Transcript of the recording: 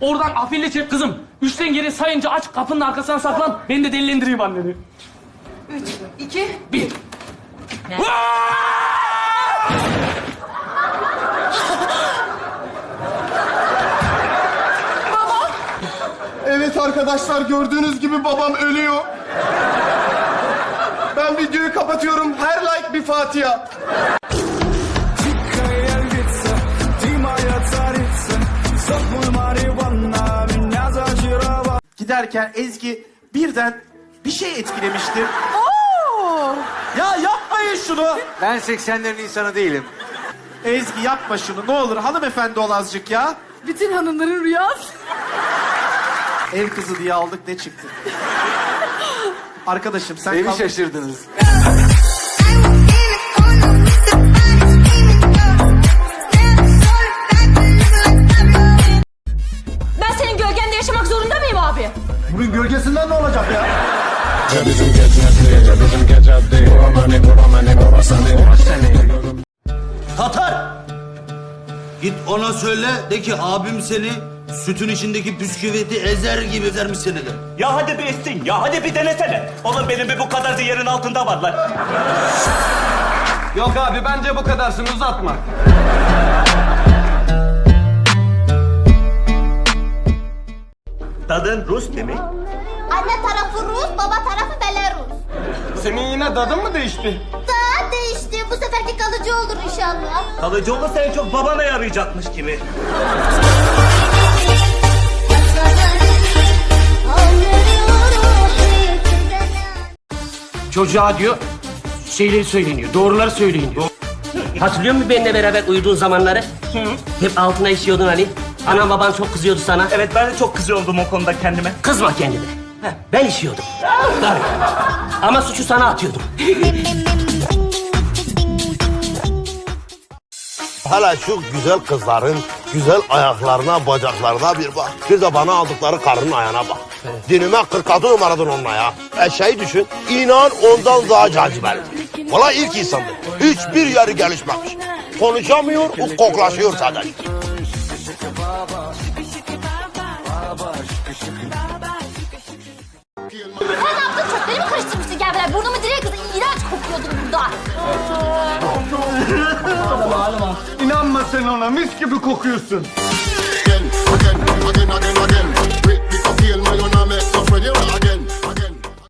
Oradan afille çek kızım. Üçten geri sayınca aç kapının arkasına saklan. Ben de delilendireyim anneni. Üç, iki, Bir. Evet arkadaşlar gördüğünüz gibi babam ölüyor. Ben videoyu kapatıyorum. Her like bir Fatiha. Giderken Ezgi birden bir şey etkilemiştir. Ya yapmayın şunu. Ben 80'lerin insanı değilim. Ezgi yapma şunu ne olur hanımefendi ol azıcık ya. Bütün hanımların rüyası. Ev kızı diye aldık ne çıktı? Arkadaşım sen Beni kal- şaşırdınız. Bunun gölgesinden ne olacak ya? Tatar! Git ona söyle de ki abim seni sütün içindeki bisküviti ezer gibi ezermiş seni de. Ya hadi bir etsin ya hadi bir denesene. Oğlum benim bir bu kadar da yerin altında var lan. Yok abi bence bu kadarsın uzatma. Tadın Rus demek. Anne tarafı Rus, baba tarafı Belarus. Senin yine dadın mı değişti? Daha değişti. Bu seferki kalıcı olur inşallah. Kalıcı olursa en çok babana yarayacakmış gibi. Çocuğa diyor şeyleri söyleniyor. Doğruları söyleyin diyor. Hatırlıyor musun benimle beraber uyuduğun zamanları? Hep altına işiyordun Ali. Anam baban çok kızıyordu sana. Evet ben de çok kızıyordum o konuda kendime. Kızma kendine. Ben işiyordum. Tabii. Ama suçu sana atıyordum. Hele şu güzel kızların güzel ayaklarına, bacaklarına bir bak. Bir de bana aldıkları karının ayağına bak. Dinime 46 numaradır onunla ya. Eşeği düşün, inan ondan daha cazibeli. Valla ilk insandır. Hiçbir yeri gelişmemiş. Konuşamıyor, koklaşıyor sadece. Sen ne yaptın? Çöpleri mi karıştırmıştın gel buraya? Burnumu direkt kızı iğrenç kokuyordu burada. İnanma sen ona mis gibi kokuyorsun.